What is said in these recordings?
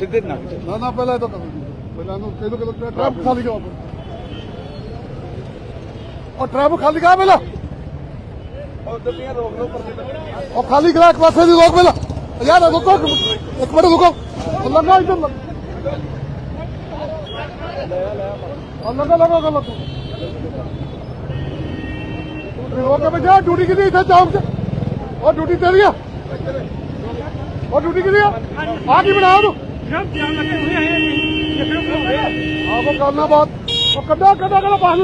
ਸਿੱਧੇ ਚ ਨਾ ਨਾ ਪਹਿਲਾਂ ਇਹ ਤਾਂ ਕਰੋ ਜੀ। ਪਹਿਲਾਂ ਨੂੰ ਕਿਹਨੂੰ ਕਿਹਨੂੰ ਟ੍ਰੈਫਿਕ ਖਾਲੀ ਕਰੋ ਉਹ ਟ੍ਰੈਫਿਕ ਖਾਲੀ ਕਰਾ ਪਹਿਲਾਂ। ਉਧਰ ਦੀਆਂ ਰੋਕ ਲਓ ਪਰਲੇ ਉਹ ਖਾਲੀ ਕਰਾ ਇੱਕ ਪਾਸੇ ਦੀ ਰੋਕ ਪਹਿਲਾਂ। ਯਾਰ ਰੁਕੋ ਇੱਕ ਮਿੰਟ ਰੁਕੋ। ਉਹ ਲੰਗਾ ਇੱਧਰ ਲੱਗ ਉਹ ਲੰਗਾ ਲੰਗਾ ਕਰ ਤੂੰ। ਰੋਕ ਕੇ ਜਾ ਡਿਊਟੀ ਕਿਹਦੀ ਇੱਥੇ ਚੌਕ 'ਚ? ਉਹ ਡਿਊਟੀ ਤੇਰੀ ਆ। ਉਹ ਡਿਊਟੀ ਕਿਹਦੀ ਆ? ਆ ਕੀ ਬਣਾ ਤੂੰ ਆਹ ਕੋ ਕਰਨਾ ਬਾਤ ਉਹ ਕੱਢਾ ਕੱਢਾ ਕੱਢਾ ਪਾਸ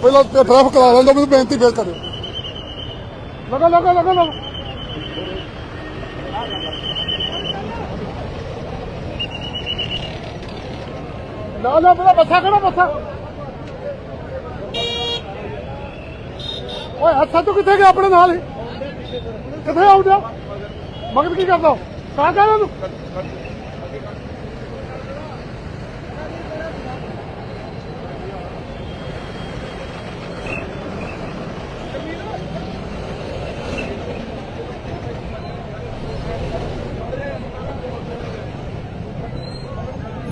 ਪਹਿਲਾਂ ਤੇ ਟ੍ਰੈਫਿਕ ਕਰਾ ਲੈਂਦਾ ਮੈਨੂੰ ਬੇਨਤੀ ਫੇਰ ਕਰਿਓ। ਲਗਾ ਲਗਾ ਲਗਾ ਲਗਾ। ਨਾ ਨਾ ਬੜਾ ਬੱਸਾ ਕਿਹੜਾ ਬੱਸਾ। ਓਏ ਹੱਥਾਂ ਤੋਂ ਕਿੱਥੇ ਗਿਆ ਆਪਣੇ ਨਾਲ ਕਿੱਥੇ ਆਉਂਦਾ ਮਗਰ ਕੀ ਕਰਦਾ? ਕਾ ਕਹਿ ਤੂੰ?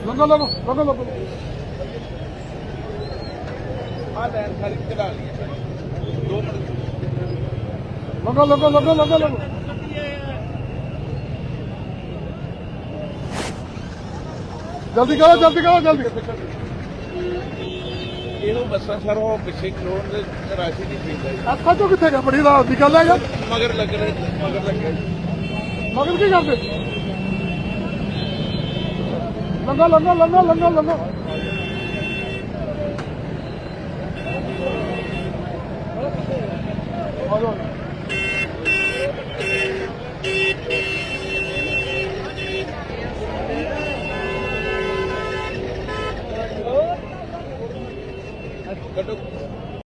ਲੰਗਾ ਲੰਗਾ ਲੰਗਾ ਲੰਗਾ ਆ ਲੈਣ ਸਾਰੀ ਚਲਾ ਲਈ। ਹੈ। ਲੰਗਾ ਲੰਗਾ ਲੰਗਾ ਲੰਗਾ ਲੰਗਾ। ਜਲਦੀ ਕਰੋ ਜਲਦੀ ਕਰੋ ਜਲਦੀ। ਇਹਨੂੰ ਬੱਸਾਂ ਸਰ ਪਿੱਛੇ ਖਲੋਣ ਦੇ ਰਾਸ਼ੀ ਨਹੀਂ ਪੀਂਦਾ ਅੱਖਾਂ ਚੋਂ ਕਿੱਥੇ ਗਿਆ? ਬੜੀ ਰਾਤ ਦੀ ਗੱਲ ਹੈ ਯਾਰ। ਮਗਰ ਲੱਗ ਰਹੇ ਮਗਰ ਲੱਗੇ ਮਗਰ ਕੀ ਕਰਦੇ? ਲੰਗਾ ਲੰਗਾ ਲੰਗਾ ਲੰਗਾ ਲੰਗਾ ਆ ਜਾਓ। কটক।